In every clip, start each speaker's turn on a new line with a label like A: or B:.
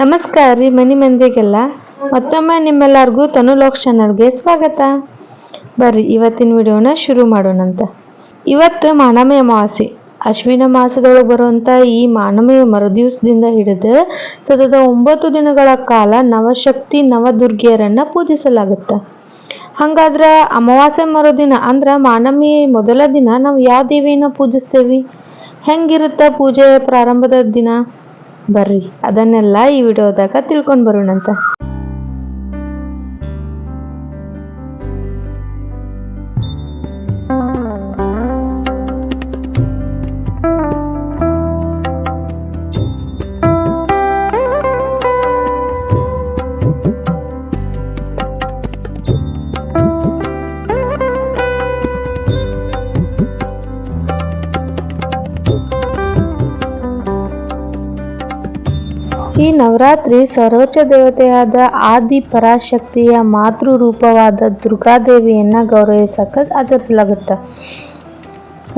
A: ನಮಸ್ಕಾರ ರೀ, ಮನಿ ಮಂದಿಗೆಲ್ಲ. ಮತ್ತೊಮ್ಮೆ ನಿಮ್ಮೆಲ್ಲರಿಗೂ ತನುಲೋಕ್ ಚಾನಲ್ಗೆ ಸ್ವಾಗತ. ಬರ್ರಿ, ಇವತ್ತಿನ ವಿಡಿಯೋನ ಶುರು ಮಾಡೋಣಂತ. ಇವತ್ತು ಮಾನಮಯ ಅಮಾವಾಸ್ಯೆ. ಅಶ್ವಿನ ಮಾಸದೊಳಗೆ ಬರುವಂಥ ಈ ಮಾನಮಯ ಮರುದಿವಸದಿಂದ ಹಿಡಿದು ಸತತ ಒಂಬತ್ತು ದಿನಗಳ ಕಾಲ ನವಶಕ್ತಿ ನವದುರ್ಗಿಯರನ್ನ ಪೂಜಿಸಲಾಗುತ್ತೆ. ಹಂಗಾದ್ರೆ ಅಮಾವಾಸ್ಯೆ ಮರುದಿನ ಅಂದ್ರೆ ಮಾನಮಿ ಮೊದಲ ದಿನ ನಾವು ಯಾವ ದೇವಿಯನ್ನ ಪೂಜಿಸ್ತೇವಿ? ಹೆಂಗಿರುತ್ತೆ ಪೂಜೆ ಪ್ರಾರಂಭದ ದಿನ? ಬರ್ರಿ. ಅದನ್ನೆಲ್ಲ ಈ ವಿಡಿಯೋದಾಗ ತಿಳ್ಕೊಂಡ್ ಬರೋಣಂತ. ಈ ನವರಾತ್ರಿ ಸರ್ವೋಚ್ಚ ದೇವತೆಯಾದ ಆದಿ ಪರಾಶಕ್ತಿಯ ಮಾತೃ ರೂಪವಾದ ದುರ್ಗಾದೇವಿಯನ್ನು ಗೌರವಿಸಕ ಆಚರಿಸಲಾಗುತ್ತೆ.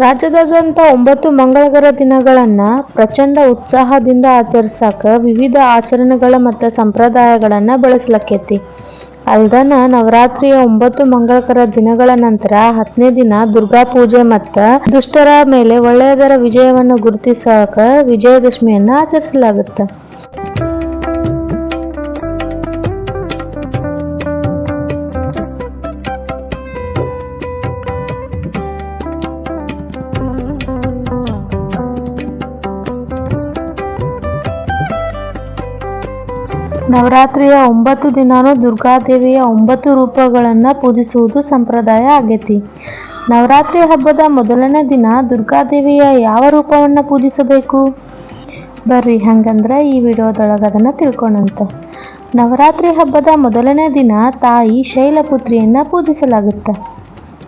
A: ರಾಜ್ಯದಾದ್ಯಂತ ಒಂಬತ್ತು ಮಂಗಳಕರ ದಿನಗಳನ್ನ ಪ್ರಚಂಡ ಉತ್ಸಾಹದಿಂದ ಆಚರಿಸಾಕ ವಿವಿಧ ಆಚರಣೆಗಳ ಮತ್ತು ಸಂಪ್ರದಾಯಗಳನ್ನ ಬಳಸಲಕ್ಕೆತಿ ಅಲ್ದನ ನವರಾತ್ರಿಯ ಒಂಬತ್ತು ಮಂಗಳಕರ ದಿನಗಳ ನಂತರ ಹತ್ತನೇ ದಿನ ದುರ್ಗಾ ಪೂಜೆ ಮತ್ತು ದುಷ್ಟರ ಮೇಲೆ ಒಳ್ಳೆಯದರ ವಿಜಯವನ್ನು ಗುರುತಿಸಾಕ ವಿಜಯದಶಮಿಯನ್ನ ಆಚರಿಸಲಾಗುತ್ತೆ. ನವರಾತ್ರಿಯ ಒಂಬತ್ತು ದಿನಾನು ದುರ್ಗಾದೇವಿಯ ಒಂಬತ್ತು ರೂಪಗಳನ್ನು ಪೂಜಿಸುವುದು ಸಂಪ್ರದಾಯ ಆಗೈತಿ. ನವರಾತ್ರಿ ಹಬ್ಬದ ಮೊದಲನೇ ದಿನ ದುರ್ಗಾದೇವಿಯ ಯಾವ ರೂಪವನ್ನು ಪೂಜಿಸಬೇಕು? ಬರ್ರಿ, ಹಂಗಂದ್ರೆ ಈ ವಿಡಿಯೋದೊಳಗೆ ಅದನ್ನು ತಿಳ್ಕೊಳಂತ ನವರಾತ್ರಿ ಹಬ್ಬದ ಮೊದಲನೇ ದಿನ ತಾಯಿ ಶೈಲಪುತ್ರಿಯನ್ನು ಪೂಜಿಸಲಾಗುತ್ತೆ.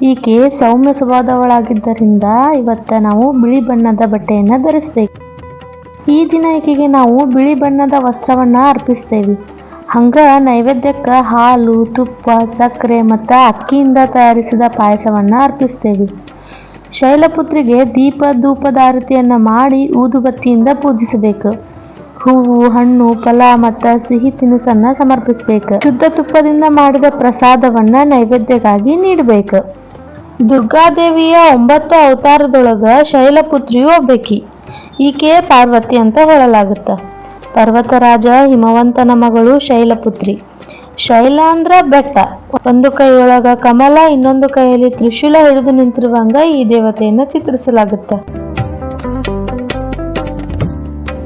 A: ಈಕೆ ಸೌಮ್ಯ ಸ್ವಭಾವದವಳಾಗಿದ್ದರಿಂದ ಇವತ್ತು ನಾವು ಬಿಳಿ ಬಣ್ಣದ ಬಟ್ಟೆಯನ್ನು ಧರಿಸ್ಬೇಕು. ಈ ದಿನ ಈಕೆಗೆ ನಾವು ಬಿಳಿ ಬಣ್ಣದ ವಸ್ತ್ರವನ್ನು ಅರ್ಪಿಸ್ತೇವೆ. ಹಂಗೆ ನೈವೇದ್ಯಕ್ಕೆ ಹಾಲು, ತುಪ್ಪ, ಸಕ್ಕರೆ ಮತ್ತು ಅಕ್ಕಿಯಿಂದ ತಯಾರಿಸಿದ ಪಾಯಸವನ್ನು ಅರ್ಪಿಸ್ತೇವೆ. ಶೈಲಪುತ್ರಿಗೆ ದೀಪ ಧೂಪದಾರತಿಯನ್ನ ಮಾಡಿ ಊದುಬತ್ತಿಯಿಂದ ಪೂಜಿಸಬೇಕು. ಹೂವು, ಹಣ್ಣು, ಫಲ ಮತ್ತು ಸಿಹಿ ತಿನಿಸನ್ನು ಸಮರ್ಪಿಸಬೇಕು. ಶುದ್ಧ ತುಪ್ಪದಿಂದ ಮಾಡಿದ ಪ್ರಸಾದವನ್ನು ನೈವೇದ್ಯಕ್ಕಾಗಿ ನೀಡಬೇಕು. ದುರ್ಗಾದೇವಿಯ ಒಂಬತ್ತು ಅವತಾರದೊಳಗೆ ಶೈಲಪುತ್ರಿಯು ಒಬ್ಬಾಕಿ. ಈಕೆ ಪಾರ್ವತಿ ಅಂತ ಹೇಳಲಾಗುತ್ತೆ. ಪರ್ವತರಾಜ ಹಿಮವಂತನ ಮಗಳು ಶೈಲಪುತ್ರಿ. ಶೈಲ ಅಂದ್ರ ಬೆಟ್ಟ. ಒಂದು ಕೈಯೊಳಗ ಕಮಲ, ಇನ್ನೊಂದು ಕೈಯಲ್ಲಿ ತ್ರಿಶೂಲ ಹಿಡಿದು ನಿಂತಿರುವಂಗ ಈ ದೇವತೆಯನ್ನ ಚಿತ್ರಿಸಲಾಗುತ್ತೆ.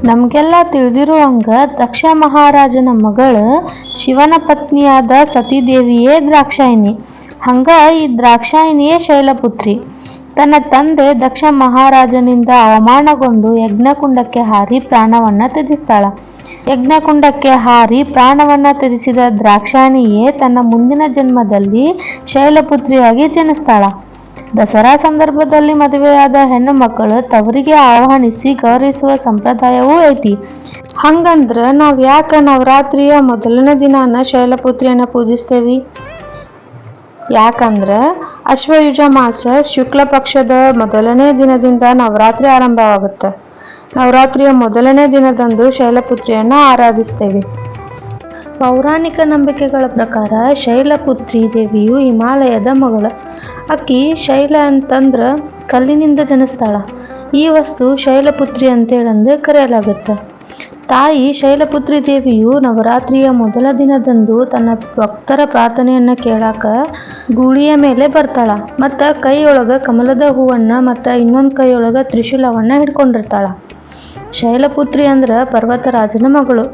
A: ನಮ್ಗೆಲ್ಲ ತಿಳಿದಿರುವಂಗ ದಕ್ಷ ಮಹಾರಾಜನ ಮಗಳು ಶಿವನ ಪತ್ನಿಯಾದ ಸತೀದೇವಿಯೇ ದ್ರಾಕ್ಷಾಯಿನಿ. ಹಂಗ ಈ ದ್ರಾಕ್ಷಾಯಿನಿಯೇ ಶೈಲಪುತ್ರಿ. ತನ್ನ ತಂದೆ ದಕ್ಷ ಮಹಾರಾಜನಿಂದ ಅವಮಾನಗೊಂಡು ಯಜ್ಞಕುಂಡಕ್ಕೆ ಹಾರಿ ಪ್ರಾಣವನ್ನ ತ್ಯಜಿಸ್ತಾಳ. ಯಜ್ಞಕುಂಡಕ್ಕೆ ಹಾರಿ ಪ್ರಾಣವನ್ನ ತ್ಯಜಿಸಿದ ದ್ರಾಕ್ಷಾಣಿಯೇ ತನ್ನ ಮುಂದಿನ ಜನ್ಮದಲ್ಲಿ ಶೈಲಪುತ್ರಿಯಾಗಿ ಜನಿಸ್ತಾಳ. ದಸರಾ ಸಂದರ್ಭದಲ್ಲಿ ಮದುವೆಯಾದ ಹೆಣ್ಣು ಮಕ್ಕಳು ತವರಿಗೆ ಆಹ್ವಾನಿಸಿ ಗೌರವಿಸುವ ಸಂಪ್ರದಾಯವೂ ಐತಿ. ಹಂಗಂದ್ರೆ ನಾವು ಯಾಕ ನವರಾತ್ರಿಯ ಮೊದಲನೇ ದಿನಾನ ಶೈಲಪುತ್ರಿಯನ್ನು ಪೂಜಿಸ್ತೇವಿ? ಯಾಕಂದ್ರೆ ಅಶ್ವಯುಜ ಮಾಸ ಶುಕ್ಲ ಪಕ್ಷದ ಮೊದಲನೇ ದಿನದಿಂದ ನವರಾತ್ರಿ ಆರಂಭವಾಗುತ್ತೆ. ನವರಾತ್ರಿಯ ಮೊದಲನೇ ದಿನದಂದು ಶೈಲಪುತ್ರಿಯನ್ನು ಆರಾಧಿಸ್ತೇವೆ. ಪೌರಾಣಿಕ ನಂಬಿಕೆಗಳ ಪ್ರಕಾರ ಶೈಲಪುತ್ರಿ ದೇವಿಯು ಹಿಮಾಲಯದ ಮಗಳು. ಅಕ್ಕಿ ಶೈಲ ಅಂತಂದ್ರೆ ಕಲ್ಲಿನಿಂದ ಜನಿಸ್ತಾಳ ಈ ವಸ್ತು ಶೈಲಪುತ್ರಿ ಅಂತೇಳಂದು ಕರೆಯಲಾಗುತ್ತೆ. ತಾಯಿ ಶೈಲಪುತ್ರಿ ದೇವಿಯು ನವರಾತ್ರಿಯ ಮೊದಲ ದಿನದಂದು ತನ್ನ ಭಕ್ತರ ಪ್ರಾರ್ಥನೆಯನ್ನ ಕೇಳಾಕ ಗೂಳಿಯ ಮೇಲೆ ಬರ್ತಾಳ ಮತ್ತ ಕೈಯೊಳಗ ಕಮಲದ ಹೂವನ್ನ ಮತ್ತ ಇನ್ನೊಂದು ಕೈಯೊಳಗ ತ್ರಿಶೂಲವನ್ನ ಹಿಡ್ಕೊಂಡಿರ್ತಾಳ. ಶೈಲಪುತ್ರಿ ಅಂದ್ರ ಪರ್ವತರಾಜನ ಮಗಳು.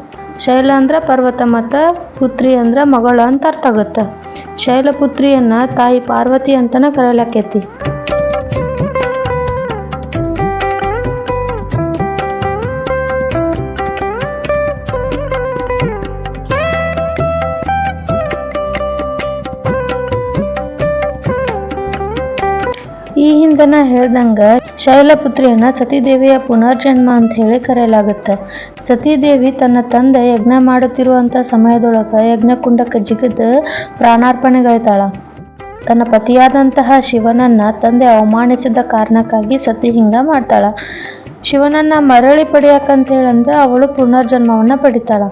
A: ಶೈಲ ಅಂದ್ರ ಪರ್ವತ ಮತ್ತ ಪುತ್ರಿ ಅಂದ್ರ ಮಗಳ ಅಂತ ಅರ್ಥ ಆಗುತ್ತೆ. ಶೈಲಪುತ್ರಿಯನ್ನ ತಾಯಿ ಪಾರ್ವತಿ ಅಂತನ ಕರೆಯಲಾಕೈತಿ. ಹಿಂದನ ಹೇಳ್ದಂಗ ಶೈಲಪುತ್ರಿಯನ್ನ ಸತೀದೇವಿಯ ಪುನರ್ಜನ್ಮ ಅಂತ ಹೇಳಿ ಕರೆಯಲಾಗುತ್ತೆ. ಸತೀದೇವಿ ತನ್ನ ತಂದೆ ಯಜ್ಞ ಮಾಡುತ್ತಿರುವಂತ ಸಮಯದೊಳಗ ಯಜ್ಞಕುಂಡಕ್ಕೆ ಜಿಗಿದು ಪ್ರಾಣಾರ್ಪಣೆಗೈತಾಳ ತನ್ನ ಪತಿಯಾದಂತಹ ಶಿವನನ್ನ ತಂದೆ ಅವಮಾನಿಸಿದ ಕಾರಣಕ್ಕಾಗಿ ಸತಿ ಹಿಂಗ ಮಾಡ್ತಾಳ. ಶಿವನನ್ನ ಮರಳಿ ಪಡಿಯಾಕಂತ ಹೇಳಂದ ಅವಳು ಪುನರ್ಜನ್ಮವನ್ನ ಪಡಿತಾಳ.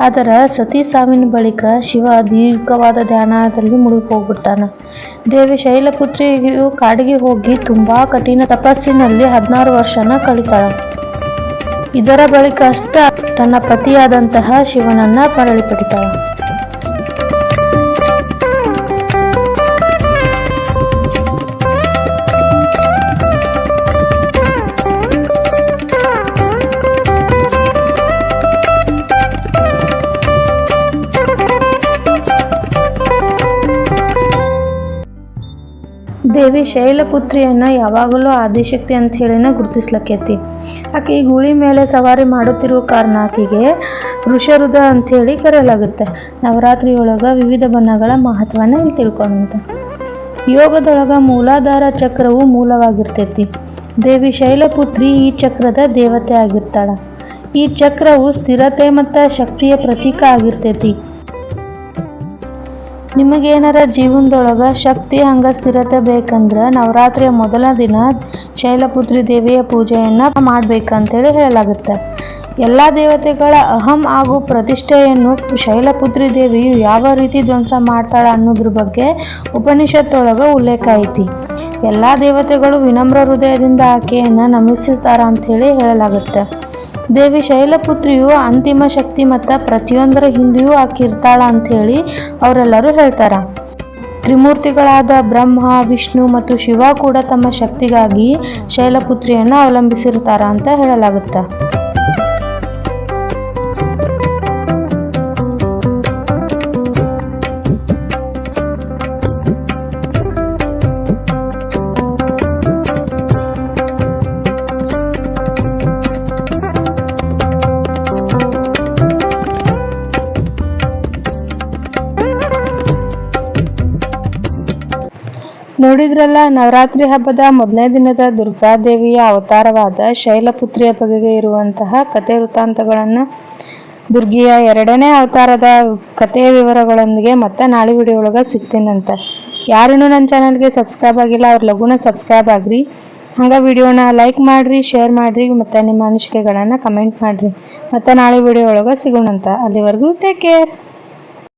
A: ಅದರ ಸತಿ ಸಾವಿನ ಬಳಿಕ ಶಿವ ದೀರ್ಘವಾದ ಧ್ಯಾನದಲ್ಲಿ ಮುಳುಗಿ ಹೋಗ್ಬಿಡ್ತಾನೆ ದೇವಿ ಶೈಲಪುತ್ರಿಯು ಕಾಡಿಗೆ ಹೋಗಿ ತುಂಬ ಕಠಿಣ ತಪಸ್ಸಿನಲ್ಲಿ ಹದಿನಾರು ವರ್ಷನ ಕಳಿತಾಳೆ. ಇದರ ಬಳಿಕ ಅಷ್ಟ ತನ್ನ ಪತಿಯಾದಂತಹ ಶಿವನನ್ನ ಪರಳಿ ಪಡಿತಾಳೆ. ದೇವಿ ಶೈಲಪುತ್ರಿಯನ್ನ ಯಾವಾಗಲೂ ಆದಿಶಕ್ತಿ ಅಂತ ಹೇಳಿನ ಗುರುತಿಸ್ಲಕ್ಕೈತಿ ಆಕೆ ಈ ಗುಳಿ ಮೇಲೆ ಸವಾರಿ ಮಾಡುತ್ತಿರುವ ಕಾರಣ ಆಕೆಗೆ ವೃಷರುದ ಅಂತ ಹೇಳಿ ಕರೆಯಲಾಗುತ್ತೆ. ನವರಾತ್ರಿಯೊಳಗ ವಿವಿಧ ಬಣ್ಣಗಳ ಮಹತ್ವನ ಇಲ್ಲಿ ತಿಳ್ಕೊಂಡಂತ. ಯೋಗದೊಳಗ ಮೂಲಾಧಾರ ಚಕ್ರವು ಮೂಲವಾಗಿರ್ತೈತಿ. ದೇವಿ ಶೈಲಪುತ್ರಿ ಈ ಚಕ್ರದ ದೇವತೆ ಆಗಿರ್ತಾಳ. ಈ ಚಕ್ರವು ಸ್ಥಿರತೆ ಮತ್ತು ಶಕ್ತಿಯ ಪ್ರತೀಕ ಆಗಿರ್ತೈತಿ. ನಿಮಗೇನಾರ ಜೀವನದೊಳಗ ಶಕ್ತಿ ಹಂಗ ಸ್ಥಿರತೆ ಬೇಕಂದ್ರ ನವರಾತ್ರಿಯ ಮೊದಲ ದಿನ ಶೈಲಪುತ್ರಿ ದೇವಿಯ ಪೂಜೆಯನ್ನ ಮಾಡ್ಬೇಕಂತೇಳಿ ಹೇಳಲಾಗುತ್ತೆ. ಎಲ್ಲ ದೇವತೆಗಳ ಅಹಂ ಹಾಗೂ ಪ್ರತಿಷ್ಠೆಯನ್ನು ಶೈಲಪುತ್ರಿ ದೇವಿಯು ಯಾವ ರೀತಿ ಧ್ವಂಸ ಮಾಡ್ತಾಳೆ ಅನ್ನೋದ್ರ ಬಗ್ಗೆ ಉಪನಿಷತ್ತೊಳಗ ಉಲ್ಲೇಖ ಐತಿ. ಎಲ್ಲ ದೇವತೆಗಳು ವಿನಮ್ರ ಹೃದಯದಿಂದ ಆಕೆಯನ್ನು ನಮಿಸುತ್ತಾರ ಅಂಥೇಳಿ ಹೇಳಲಾಗುತ್ತೆ. ದೇವಿ ಶೈಲಪುತ್ರಿಯು ಅಂತಿಮ ಶಕ್ತಿ ಮತ್ತು ಪ್ರತಿಯೊಂದರ ಹಿಂದೆಯೂ ಆಕಿರ್ತಾಳ ಅಂಥೇಳಿ ಅವರೆಲ್ಲರೂ ಹೇಳ್ತಾರ. ತ್ರಿಮೂರ್ತಿಗಳಾದ ಬ್ರಹ್ಮ, ವಿಷ್ಣು ಮತ್ತು ಶಿವ ಕೂಡ ತಮ್ಮ ಶಕ್ತಿಗಾಗಿ ಶೈಲಪುತ್ರಿಯನ್ನು ಅವಲಂಬಿಸಿರ್ತಾರ ಅಂತ ಹೇಳಲಾಗುತ್ತೆ. ನೋಡಿದ್ರಲ್ಲ, ನವರಾತ್ರಿ ಹಬ್ಬದ ಮೊದಲನೇ ದಿನದ ದುರ್ಗಾದೇವಿಯ ಅವತಾರವಾದ ಶೈಲಪುತ್ರಿಯ ಬಗೆಗೆ ಇರುವಂತಹ ಕತೆ ವೃತ್ತಾಂತಗಳನ್ನು ದುರ್ಗಿಯ ಎರಡನೇ ಅವತಾರದ ಕಥೆಯ ವಿವರಗಳೊಂದಿಗೆ ಮತ್ತೆ ನಾಳೆ ವಿಡಿಯೋ ಒಳಗೆ ಸಿಗ್ತೀನಂತೆ. ಯಾರಿನ್ನೂ ನನ್ನ ಚಾನಲ್ಗೆ ಸಬ್ಸ್ಕ್ರೈಬ್ ಆಗಿಲ್ಲ, ಅವ್ರ ಲಘುನ ಸಬ್ಸ್ಕ್ರೈಬ್ ಆಗ್ರಿ. ಹಂಗೆ ವಿಡಿಯೋನ ಲೈಕ್ ಮಾಡಿರಿ, ಶೇರ್ ಮಾಡಿರಿ, ಮತ್ತು ನಿಮ್ಮ ಅನಿಸಿಕೆಗಳನ್ನು ಕಮೆಂಟ್ ಮಾಡಿರಿ. ಮತ್ತು ನಾಳೆ ವಿಡಿಯೋ ಒಳಗೆ ಸಿಗೋಣಂತ. ಅಲ್ಲಿವರೆಗೂ ಟೇಕ್ ಕೇರ್.